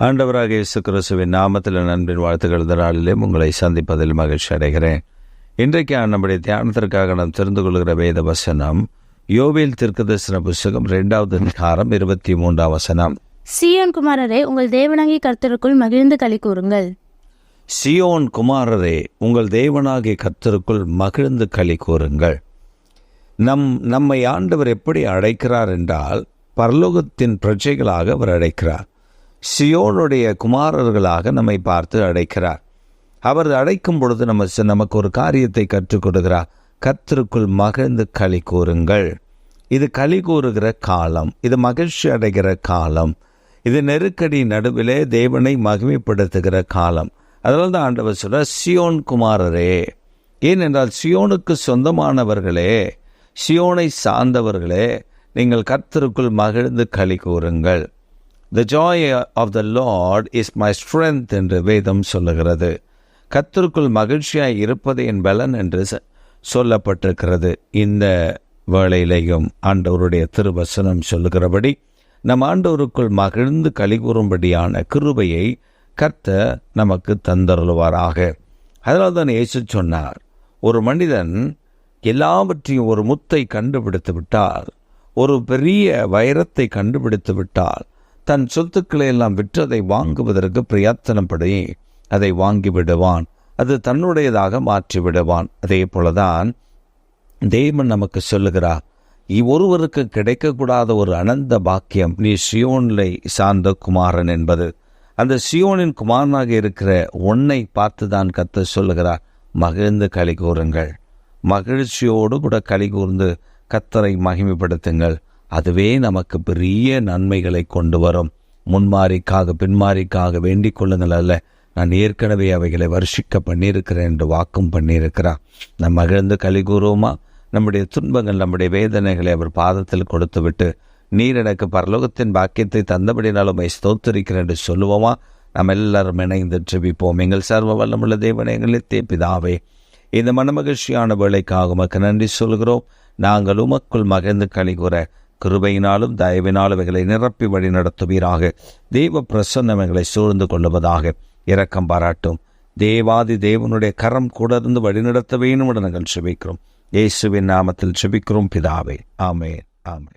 ஆண்டவராக இயேசு கிறிஸ்துவின் நாமத்தில் நண்பின் வாழ்த்துக்கள். நாளிலே உங்களை சந்திப்பதில் மகிழ்ச்சி அடைகிறேன். இன்றைக்கு நம்முடைய தியானத்திற்காக நாம் தெரிந்து கொள்கிற வேத வசனம் யோவேல் தீர்க்கதரிசன புஸ்தகம் இரண்டாவது அதிகாரம் இருபத்தி மூன்றாம் வசனம். சீயோன் குமாரரே உங்கள் தேவனாகி கர்த்தருக்குள் மகிழ்ந்து களி கூறுங்கள். சியோன் குமாரரே உங்கள் தேவனாகிய கர்த்தருக்குள் மகிழ்ந்து களி கூறுங்கள். நம் நம்மை ஆண்டவர் எப்படி அழைக்கிறார் என்றால் பரலோகத்தின் பிரஜைகளாக அவர் அழைக்கிறார். சியோனுடைய குமாரர்களாக நம்மை பார்த்து அழைக்கிறார். அவர் அழைக்கும் பொழுது நம்ம நமக்கு ஒரு காரியத்தை கற்றுக் கொடுக்கிறார். கத்திற்குள் மகிழ்ந்து களி கூறுங்கள். இது களி கூறுகிற காலம் இது மகிழ்ச்சி அடைகிற காலம் இது நெருக்கடி நடுவிலே தேவனை மகிமைப்படுத்துகிற காலம். அதனால தான் ஆண்டவர் சொல்கிறார் சியோன் குமாரரே. ஏனென்றால் சியோனுக்கு சொந்தமானவர்களே சியோனை சார்ந்தவர்களே நீங்கள் கர்த்தருக்குள் மகிழ்ந்து களி கூறுங்கள். The joy of the Lord is my strength என்று வேதம் சொல்லுகிறது. கத்திற்குள் மகிழ்ச்சியாய் இருப்பது என் பலன் என்று ச- சொல்லப்பட்டிருக்கிறது. இந்த வேளையிலையும் ஆண்டவருடைய திருவசனம் சொல்லுகிறபடி நம் ஆண்டவருக்குள் மகிழ்ந்து களி கூறும்படியான கிருபையை கத்த நமக்கு தந்தருள்வாராக. அதனால தான் இயேசு சொன்னார் ஒரு மனிதன் எல்லாவற்றையும் ஒரு முத்தை கண்டுபிடித்து விட்டால் ஒரு பெரிய வைரத்தை கண்டுபிடித்து விட்டால் தன் சொத்துக்களை எல்லாம் விற்றதை வாங்குவதற்கு பிரயத்தனப்படி அதை வாங்கி விடுவான் அது தன்னுடையதாக மாற்றி விடுவான் அதே போலதான் தேவன் நமக்கு சொல்லுகிறார் ஒருவருக்கு கிடைக்கக்கூடாத ஒரு அனந்த பாக்கியம் நீ சியோனிலை சார்ந்த குமாரன் என்பது. அந்த சியோனின் குமாரனாக இருக்கிற உன்னை பார்த்து தான் கத்த சொல்லுகிறார் மகிழ்ந்து களி கூறுங்கள். மகிழ்ச்சியோடு கூட களி கூர்ந்து கத்தரை மகிமைப்படுத்துங்கள். அதுவே நமக்கு பெரிய நன்மைகளை கொண்டு வரும். முன்மாரிக்காக பின்மாரிக்காக வேண்டிக் கொள்ளுங்கள் அல்ல. நான் ஏற்கனவே அவைகளை வருஷிக்க பண்ணியிருக்கிறேன் என்று வாக்கும் பண்ணியிருக்கிறார். நம் மகிழ்ந்து களி கூறுவோமா? நம்முடைய துன்பங்கள் நம்முடைய வேதனைகளை அவர் பாதத்தில் கொடுத்துவிட்டு நீர் எனக்கு பரலோகத்தின் பாக்கியத்தை தந்தபடினாலும் உம்மை ஸ்தோத்தரிக்கிறேன் என்று சொல்லுவோமா? நாம் எல்லாரும் இணைந்து ஜெபிப்போம். எங்கள் சர்வ வல்லமுள்ள தேவனை எங்களித்தே பிதாவே இந்த மனமகிழ்ச்சியான வேலைக்காக உமக்கு நன்றி சொல்கிறோம். நாங்கள் உமக்குள் மகிழ்ந்து கழிகுற கிருபையினாலும் தயவினாலும் எங்களை நிரப்பி வழி நடத்துவீராக. தெய்வ பிரசன்னம் எங்களை சூழ்ந்து கொள்ளுவதாக இரக்கம் பாராட்டும். தேவாதி தேவனுடைய கரம் கூட இருந்து வழிநடத்த வேணும் என நாங்கள் செபிக்கிறோம். இயேசுவின் நாமத்தில் செபிக்கிறோம் பிதாவே. ஆமே ஆமே